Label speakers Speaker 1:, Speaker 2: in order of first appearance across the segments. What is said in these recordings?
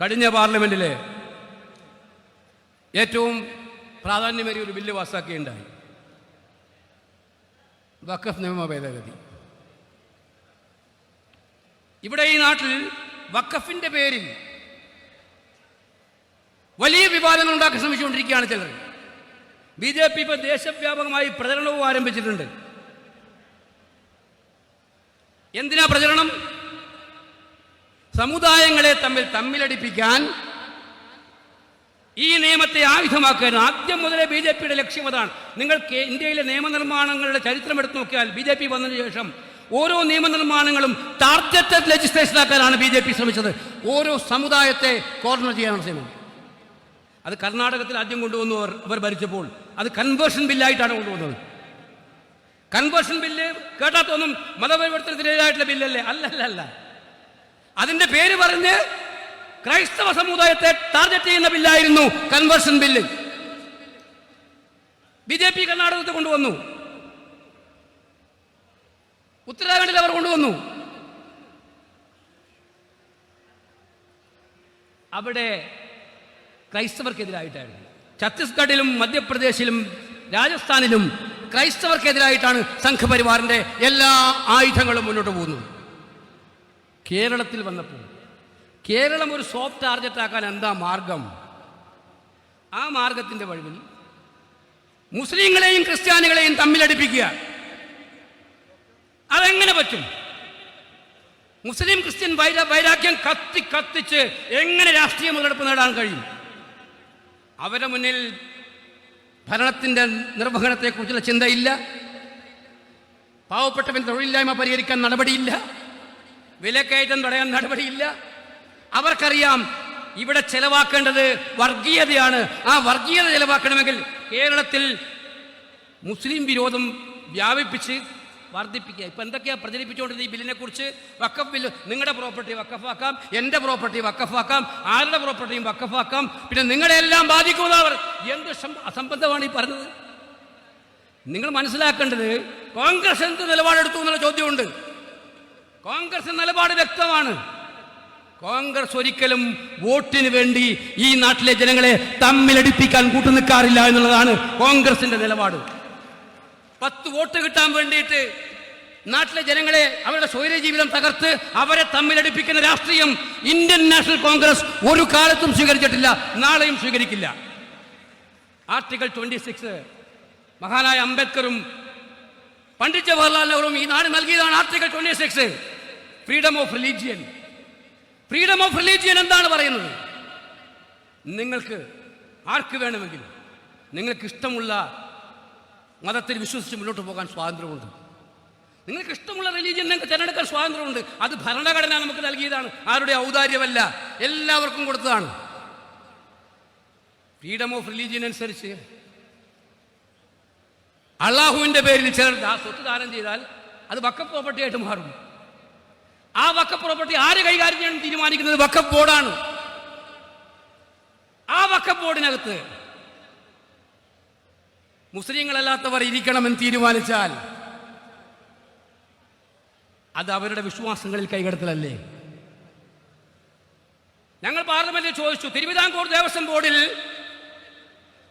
Speaker 1: കഴിഞ്ഞ പാർലമെന്റിലെ ഏറ്റവും പ്രാധാന്യമേറിയ ഒരു ബില്ല് പാസ്സാക്കുകയുണ്ടായി വഖഫ് നിയമ ഭേദഗതി. ഇവിടെ ഈ നാട്ടിൽ വഖഫിന്റെ പേരിൽ വലിയ വിവാദങ്ങൾ ഉണ്ടാക്കാൻ ശ്രമിച്ചുകൊണ്ടിരിക്കുകയാണ് ചിലർ. ബി ജെ പി ഇപ്പോൾ ദേശവ്യാപകമായി പ്രചരണവും ആരംഭിച്ചിട്ടുണ്ട്. എന്തിനാ പ്രചരണം? സമുദായങ്ങളെ തമ്മിൽ തമ്മിലടിപ്പിക്കാൻ ഈ നിയമത്തെ ആയുധമാക്കാൻ ആദ്യം മുതലേ ബി ജെ പിയുടെ ലക്ഷ്യം അതാണ്. നിങ്ങൾ ഇന്ത്യയിലെ നിയമനിർമ്മാണങ്ങളുടെ ചരിത്രം എടുത്തു നോക്കിയാൽ ബി ജെ പി വന്നതിന് ശേഷം ഓരോ നിയമനിർമ്മാണങ്ങളും ടാർഗറ്റഡ് ലെജിസ്ലേഷൻ ആക്കാനാണ് ബി ജെ പി ശ്രമിച്ചത്. ഓരോ സമുദായത്തെ കോർണർ ചെയ്യാനാണ് ശ്രമം അത് കർണാടകത്തിൽ ആദ്യം കൊണ്ടുവന്നു അവർ ഭരിച്ചപ്പോൾ അത് കൺവേർഷൻ ബില്ലായിട്ടാണ് കൊണ്ടുവന്നത്. കൺവേർഷൻ ബില്ല് കേട്ടാത്തൊന്നും മതപരിവർത്തനത്തിനെതിരായിട്ടുള്ള ബില്ലല്ലേ അല്ലല്ല അല്ല അതിന്റെ പേര് പറഞ്ഞ് ക്രൈസ്തവ സമുദായത്തെ ടാർഗറ്റ് ചെയ്യുന്ന ബില്ലായിരുന്നു conversion bill B J P കർണാടകത്തിൽ കൊണ്ടുവന്നു. ഉത്തരാഖണ്ഡിൽ അവർ കൊണ്ടുവന്നു. അവിടെ ക്രൈസ്തവർക്കെതിരായിട്ടായിരുന്നു. ഛത്തീസ്ഗഡിലും മധ്യപ്രദേശിലും രാജസ്ഥാനിലും ക്രൈസ്തവർക്കെതിരായിട്ടാണ് സംഘപരിവാറിന്റെ എല്ലാ ആയുധങ്ങളും മുന്നോട്ട് പോകുന്നത്. കേരളത്തിൽ വന്നപ്പോൾ കേരളം ഒരു സോഫ്റ്റ് ടാർഗറ്റ് ആക്കാൻ എന്താ മാർഗം? ആ മാർഗത്തിന്റെ വഴിവിൽ മുസ്ലിങ്ങളെയും ക്രിസ്ത്യാനികളെയും തമ്മിലടിപ്പിക്കുക. അതെങ്ങനെ പറ്റും? മുസ്ലിം ക്രിസ്ത്യൻ വൈര വൈരാഗ്യം കത്തി കത്തിച്ച് എങ്ങനെ രാഷ്ട്രീയ മുതലെടുപ്പ് നേടാൻ കഴിയും? അവരുടെ മുന്നിൽ ഭരണത്തിന്റെ നിർവഹണത്തെക്കുറിച്ചുള്ള ചിന്തയില്ല. പാവപ്പെട്ടവൻ തൊഴിലില്ലായ്മ പരിഹരിക്കാൻ നടപടിയില്ല. വിലക്കയറ്റം തടയാൻ നടപടിയില്ല. അവർക്കറിയാം ഇവിടെ ചെലവാക്കേണ്ടത് വർഗീയതയാണ്. ആ വർഗീയത ചെലവാക്കണമെങ്കിൽ കേരളത്തിൽ മുസ്ലിം വിരോധം വ്യാപിപ്പിച്ച് വർദ്ധിപ്പിക്കുക. ഇപ്പം എന്തൊക്കെയാണ് പ്രചരിപ്പിച്ചുകൊണ്ടിരുന്നത് ഈ ബില്ലിനെ കുറിച്ച് വക്കഫ് ബില്ല്. നിങ്ങളുടെ പ്രോപ്പർട്ടി വക്കഫാക്കാം എന്റെ പ്രോപ്പർട്ടി വക്കഫാക്കാം ആരുടെ പ്രോപ്പർട്ടിയും വക്കഫാക്കാം പിന്നെ നിങ്ങളെ എല്ലാം ബാധിക്കുന്നവർ എന്ത് സം- അസംബന്ധമാണ് ഈ പറഞ്ഞത്? നിങ്ങൾ മനസ്സിലാക്കേണ്ടത് കോൺഗ്രസ് എന്ത് നിലപാടെടുത്തു എന്നുള്ള ചോദ്യമുണ്ട്. കോൺഗ്രസ് നിലപാട് വ്യക്തമാണ്. കോൺഗ്രസ് ഒരിക്കലും വോട്ടിന് വേണ്ടി ഈ നാട്ടിലെ ജനങ്ങളെ തമ്മിലടിപ്പിക്കാൻ കൂട്ടുനിൽക്കാറില്ല എന്നുള്ളതാണ് കോൺഗ്രസിന്റെ നിലപാട്. പത്ത് വോട്ട് കിട്ടാൻ വേണ്ടിയിട്ട് നാട്ടിലെ ജനങ്ങളെ അവരുടെ സ്വൈര ജീവിതം തകർത്ത് അവരെ തമ്മിലടിപ്പിക്കുന്ന രാഷ്ട്രീയം ഇന്ത്യൻ നാഷണൽ കോൺഗ്രസ് ഒരു കാലത്തും സ്വീകരിച്ചിട്ടില്ല നാളെയും സ്വീകരിക്കില്ല. ആർട്ടിക്കിൾ ട്വന്റി സിക്സ് മഹാനായ അംബേദ്കറും പണ്ഡിറ്റ് ജവഹർലാൽ നെഹ്റുവും ഈ നാട് നൽകിയതാണ് article twenty six freedom of religion freedom of religion എന്താണ് പറയുന്നത്? നിങ്ങൾക്ക് ആർക്ക് വേണമെങ്കിലും നിങ്ങൾക്ക് ഇഷ്ടമുള്ള മതത്തിൽ വിശ്വസിച്ച് മുന്നോട്ട് പോകാൻ സ്വാതന്ത്ര്യമുണ്ട്. നിങ്ങൾക്ക് ഇഷ്ടമുള്ള റിലീജിയൻ നിങ്ങൾക്ക് തിരഞ്ഞെടുക്കാൻ സ്വാതന്ത്ര്യമുണ്ട്. അത് ഭരണഘടന നമുക്ക് നൽകിയതാണ്. ആരുടെ ഔദാര്യമല്ല. എല്ലാവർക്കും കൊടുത്തതാണ്. ഫ്രീഡം ഓഫ് റിലീജിയൻ അനുസരിച്ച് അള്ളാഹുവിന്റെ പേരിൽ ചിലർ ആ സ്വത്ത് ദാനം ചെയ്താൽ അത് വക്ക പ്രോപ്പർട്ടി ആയിട്ട് മാറും. ആ വക്ക പ്രോപ്പർട്ടി ആര് കൈകാര്യം ചെയ്യാൻ തീരുമാനിക്കുന്നത് വക്ക ബോർഡാണ് ആ വക്ക ബോർഡിനകത്ത് മുസ്ലിങ്ങളല്ലാത്തവർ ഇരിക്കണമെന്ന് തീരുമാനിച്ചാൽ അത് അവരുടെ വിശ്വാസങ്ങളിൽ കൈകടത്തലല്ലേ? ഞങ്ങൾ പാർലമെന്റിൽ ചോദിച്ചു തിരുവിതാംകൂർ ദേവസ്വം ബോർഡിൽ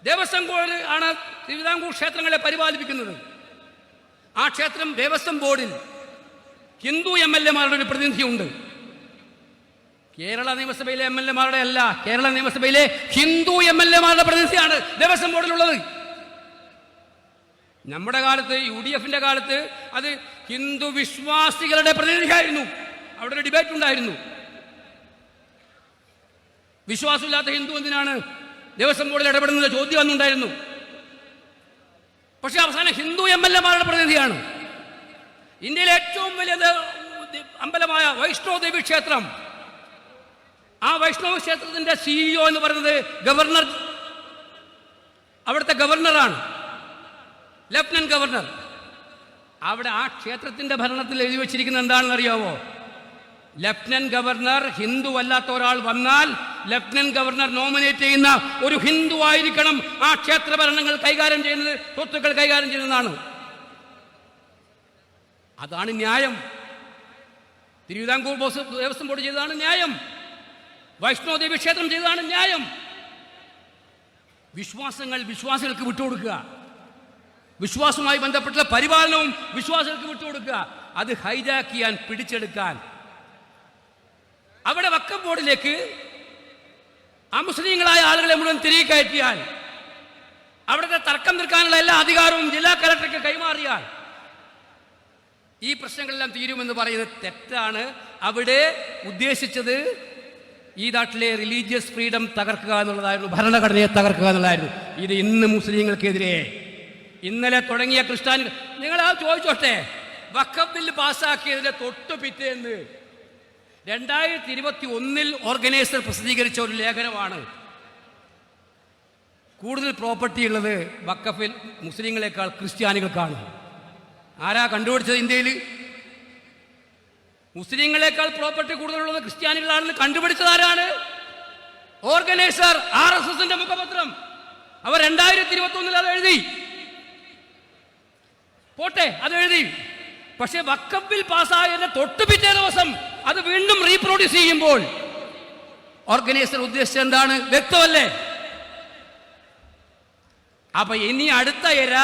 Speaker 1: ദേവസ്വം ബോർഡ് ആണ് തിരുവിതാംകൂർ ക്ഷേത്രങ്ങളെ പരിപാലിപ്പിക്കുന്നത്. ആ ക്ഷേത്രം ദേവസ്വം ബോർഡിൽ ഹിന്ദു എം എൽ എമാരുടെ ഒരു പ്രതിനിധിയുണ്ട്. കേരള നിയമസഭയിലെ എം എൽ എമാരുടെ അല്ല കേരള നിയമസഭയിലെ ഹിന്ദു എം എൽ എമാരുടെ പ്രതിനിധിയാണ് ദേവസ്വം ബോർഡിലുള്ളത്. നമ്മുടെ കാലത്ത് യു ഡി എഫിന്റെ കാലത്ത് അത് ഹിന്ദു വിശ്വാസികളുടെ പ്രതിനിധിയായിരുന്നു. അവിടെ ഒരു ഡിബേറ്റ് ഉണ്ടായിരുന്നു. വിശ്വാസമില്ലാത്ത ഹിന്ദു എന്തിനാണ് ദേവസ്വം ബോർഡിൽ ഇടപെടുന്നത് ചോദ്യം അന്നുണ്ടായിരുന്നു. പക്ഷെ അവസാനം ഹിന്ദു എം എൽ എമാരുടെ പ്രതിനിധിയാണ്. ഇന്ത്യയിലെ ഏറ്റവും വലിയ അമ്പലമായ വൈഷ്ണോ ദേവി ക്ഷേത്രം. ആ വൈഷ്ണവ ക്ഷേത്രത്തിന്റെ സിഇഒ എന്ന് പറയുന്നത് ഗവർണർ അവിടുത്തെ ഗവർണറാണ്. ലഫ്റ്റനന്റ് ഗവർണർ അവിടെ ആ ക്ഷേത്രത്തിന്റെ ഭരണത്തിൽ എഴുതി വെച്ചിരിക്കുന്നത് എന്താണെന്ന് അറിയാവോ? ലഫ്റ്റനന്റ് ഗവർണർ ഹിന്ദു അല്ലാത്ത ഒരാൾ വന്നാൽ ലഫ്റ്റനന്റ് ഗവർണർ നോമിനേറ്റ് ചെയ്യുന്ന ഒരു ഹിന്ദു ആയിരിക്കണം ആ ക്ഷേത്ര ഭരണങ്ങൾ കൈകാര്യം ചെയ്യുന്നത് സ്വത്തുക്കൾ കൈകാര്യം ചെയ്യുന്നതാണ്. അതാണ് ന്യായം. തിരുവിതാംകൂർ ബോസ് ദേവസ്വം ബോർഡ് ചെയ്തതാണ് ന്യായം. വൈഷ്ണോദേവി ക്ഷേത്രം ചെയ്തതാണ് ന്യായം. വിശ്വാസങ്ങൾ വിശ്വാസികൾക്ക് വിട്ടുകൊടുക്കുക. വിശ്വാസവുമായി ബന്ധപ്പെട്ടുള്ള പരിപാലനവും വിശ്വാസികൾക്ക് വിട്ടുകൊടുക്കുക. അത് ഹൈജാക്ക് ചെയ്യാൻ പിടിച്ചെടുക്കാൻ അവിടെ വക്കം ബോർഡിലേക്ക് അമുസ്ലിങ്ങളായ ആളുകളെ മുഴുവൻ തിരികെ കയറ്റിയാൽ അവിടുത്തെ തർക്കം നിൽക്കാനുള്ള എല്ലാ അധികാരവും ജില്ലാ കലക്ടർക്ക് കൈമാറിയാൽ ഈ പ്രശ്നങ്ങളെല്ലാം തീരുമെന്ന് പറയുന്നത് തെറ്റാണ്. അവിടെ ഉദ്ദേശിച്ചത് ഈ നാട്ടിലെ റിലീജിയസ് ഫ്രീഡം തകർക്കുക എന്നുള്ളതായിരുന്നു ഭരണഘടനയെ തകർക്കുക എന്നുള്ളതായിരുന്നു. ഇത് ഇന്ന് മുസ്ലിങ്ങൾക്കെതിരെ. ഇന്നലെ തുടങ്ങിയ ക്രിസ്ത്യാനികൾ നിങ്ങൾ ആ ചോദിച്ചോട്ടെ വക്കം ബില്ല് പാസ്സാക്കിയതിന്റെ തൊട്ടു പിറ്റേന്ന് രണ്ടായിരത്തി ഇരുപത്തി ഒന്നിൽ ഓർഗനൈസർ പ്രസിദ്ധീകരിച്ച ഒരു ലേഖനമാണ്. കൂടുതൽ പ്രോപ്പർട്ടി ഉള്ളത് വക്കഫിൽ മുസ്ലിങ്ങളെക്കാൾ ക്രിസ്ത്യാനികൾക്കാണ്. ആരാ കണ്ടുപിടിച്ചത് ഇന്ത്യയിൽ മുസ്ലിങ്ങളെക്കാൾ പ്രോപ്പർട്ടി കൂടുതലുള്ളത് ക്രിസ്ത്യാനികളാണെന്ന് കണ്ടുപിടിച്ചത് ആരാണ്? ഓർഗനൈസർ ആർ എസ് എസിന്റെ മുഖപത്രം. അവർ രണ്ടായിരത്തി ഇരുപത്തി ഒന്നിൽ അത് എഴുതി. പോട്ടെ അത് എഴുതി. പക്ഷെ വക്കപ്പിൽ പാസ്സായതിന്റെ തൊട്ടുപിറ്റേ ദിവസം അത് വീണ്ടും റീപ്രൊഡ്യൂസ് ചെയ്യുമ്പോൾ ഓർഗനൈസർ ഉദ്ദേശിച്ചത് എന്താണ്? വ്യക്തമല്ലേ? അപ്പൊ ഇനി അടുത്ത ഇര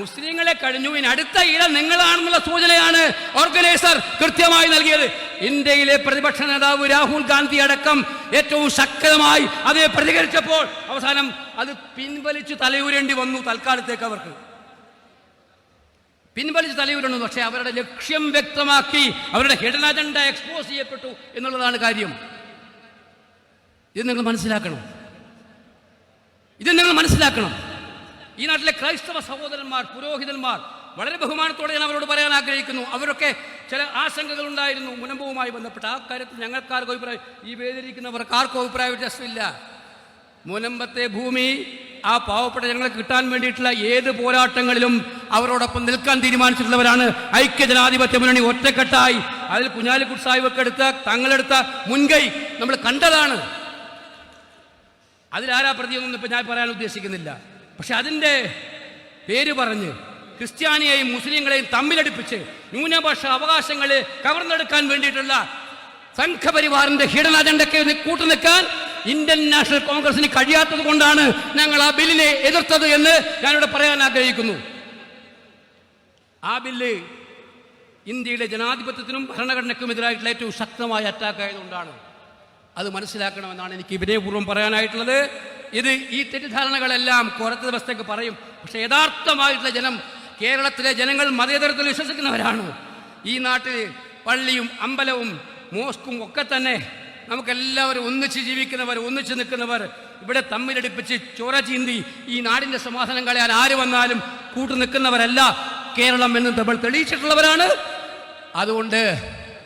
Speaker 1: മുസ്ലിങ്ങളെ കഴിഞ്ഞു. ഇനി അടുത്ത ഇര നിങ്ങളാണെന്നുള്ള സൂചനയാണ് ഓർഗനൈസർ കൃത്യമായി നൽകിയത്. ഇന്ത്യയിലെ പ്രതിപക്ഷ നേതാവ് രാഹുൽ ഗാന്ധി അടക്കം ഏറ്റവും ശക്തമായി അതിനെ പ്രതികരിച്ചപ്പോൾ അവസാനം അത് പിൻവലിച്ചു തലയൂരേണ്ടി വന്നു തൽക്കാലത്തേക്ക് അവർക്ക്. പിൻവലിച്ച് തലയൂരുന്നു പക്ഷേ അവരുടെ ലക്ഷ്യം വ്യക്തമാക്കി അവരുടെ ഹിഡൻ അജണ്ട എക്സ്പോസ് ചെയ്യപ്പെട്ടു എന്നുള്ളതാണ് കാര്യം. ഇത് നിങ്ങൾ മനസ്സിലാക്കണം. ഇത് നിങ്ങൾ മനസ്സിലാക്കണം. ഈ നാട്ടിലെ ക്രൈസ്തവ സഹോദരന്മാർ പുരോഹിതന്മാർ വളരെ ബഹുമാനത്തോടെ ഞാൻ അവരോട് പറയാൻ ആഗ്രഹിക്കുന്നു. അവരൊക്കെ ചില ആശങ്കകൾ ഉണ്ടായിരുന്നു. മുനമ്പവുമായി ബന്ധപ്പെട്ട് ആ കാര്യത്തിൽ ഞങ്ങൾക്കാർക്കും അഭിപ്രായം ഈ വേദിയിരിക്കുന്നവർക്ക് ആർക്കും അഭിപ്രായ വ്യത്യാസമില്ല. മുനമ്പത്തെ ഭൂമി ആ പാവപ്പെട്ട ജനങ്ങളെ കിട്ടാൻ വേണ്ടിയിട്ടുള്ള ഏത് പോരാട്ടങ്ങളിലും അവരോടൊപ്പം നിൽക്കാൻ തീരുമാനിച്ചിട്ടുള്ളവരാണ് ഐക്യജനാധിപത്യ മുന്നണി ഒറ്റക്കെട്ടായി. അതിൽ കുഞ്ഞാലിക്കുട്ട് സാഹിബൊക്കെ എടുത്ത തങ്ങളെടുത്ത മുൻകൈ നമ്മൾ കണ്ടതാണ്. അതിലാരാ പ്രതിയൊന്നും ഇപ്പം ഞാൻ പറയാൻ ഉദ്ദേശിക്കുന്നില്ല. പക്ഷെ അതിന്റെ പേര് പറഞ്ഞ് ക്രിസ്ത്യാനിയെയും മുസ്ലിങ്ങളെയും തമ്മിലടിപ്പിച്ച് ന്യൂനപക്ഷ അവകാശങ്ങളെ കവർന്നെടുക്കാൻ വേണ്ടിയിട്ടുള്ള സംഘപരിവാറിന്റെ ഹിഡൻ കൂട്ടുനിൽക്കാൻ ഇന്ത്യൻ നാഷണൽ കോൺഗ്രസിന് കഴിയാത്തത് കൊണ്ടാണ് ഞങ്ങൾ ആ ബില്ലിനെ എതിർത്തത് എന്ന് ഞാനിവിടെ പറയാൻ ആഗ്രഹിക്കുന്നു. ആ ബില്ല് ഇന്ത്യയുടെ ജനാധിപത്യത്തിനും ഭരണഘടനയ്ക്കും എതിരായിട്ടുള്ള ഏറ്റവും ശക്തമായ അറ്റാക്ക് ആയതുകൊണ്ടാണ്. അത് മനസ്സിലാക്കണമെന്നാണ് എനിക്ക് വിനയപൂർവം പറയാനായിട്ടുള്ളത്. ഇത് ഈ തെറ്റിദ്ധാരണകളെല്ലാം കുറച്ച് ദിവസത്തേക്ക് പറയും. പക്ഷേ യഥാർത്ഥമായിട്ടുള്ള ജനം കേരളത്തിലെ ജനങ്ങൾ മതേതരത്തിൽ വിശ്വസിക്കുന്നവരാണ്. ഈ നാട്ടിൽ പള്ളിയും അമ്പലവും മോസ്കും ഒക്കെ തന്നെ നമുക്കെല്ലാവരും ഒന്നിച്ച് ജീവിക്കുന്നവർ ഒന്നിച്ച് നിൽക്കുന്നവർ ഇവിടെ തമ്മിലടിപ്പിച്ച് ചോര ചീന്തി ഈ നാടിന്റെ സമാധാനം കളയാൻ ആര് വന്നാലും കൂട്ടു നിൽക്കുന്നവരല്ല. കേരളം എന്ന് നമ്മൾ തെളിയിച്ചിട്ടുള്ളവരാണ്. അതുകൊണ്ട്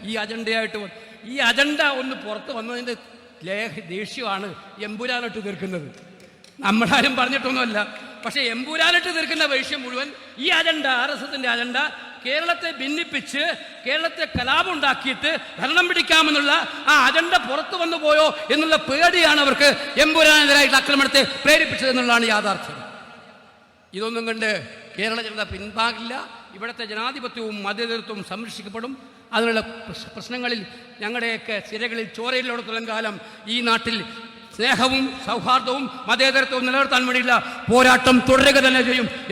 Speaker 1: ഈ അജണ്ടയായിട്ട് ഈ അജണ്ട ഒന്ന് പുറത്ത് വന്നതിന്റെ ലേഖ ദേഷ്യമാണ് എമ്പുരാനിട്ട് തീർക്കുന്നത്. നമ്മളാരും പറഞ്ഞിട്ടൊന്നുമല്ല. പക്ഷേ എമ്പുരാനിട്ട് തീർക്കുന്ന വൈഷ്യം മുഴുവൻ ഈ അജണ്ട ആർ എസ് എസിന്റെ അജണ്ട കേരളത്തെ ഭിന്നിപ്പിച്ച് കേരളത്തെ കലാപമുണ്ടാക്കിയിട്ട് ഭരണം പിടിക്കാമെന്നുള്ള ആ അജണ്ട പുറത്തു വന്നു പോയോ എന്നുള്ള പേടിയാണ് അവർക്ക് എമ്പുരാനെതിരായിട്ടുള്ള ആക്രമണത്തെ പ്രേരിപ്പിച്ചത് എന്നുള്ളതാണ് യാഥാർത്ഥ്യം. ഇതൊന്നും കണ്ട് കേരള ജനത പിൻപാകില്ല. ഇവിടുത്തെ ജനാധിപത്യവും മതേതരത്വവും സംരക്ഷിക്കപ്പെടും. അതിനുള്ള പ്രശ്നങ്ങളിൽ ഞങ്ങളുടെയൊക്കെ സിരകളിൽ ചോരയിലോടത്തോളം കാലം ഈ നാട്ടിൽ സ്നേഹവും സൗഹാർദ്ദവും മതേതരത്വവും നിലനിർത്താൻ വേണ്ടിയുള്ള പോരാട്ടം തുടരുക തന്നെ ചെയ്യും.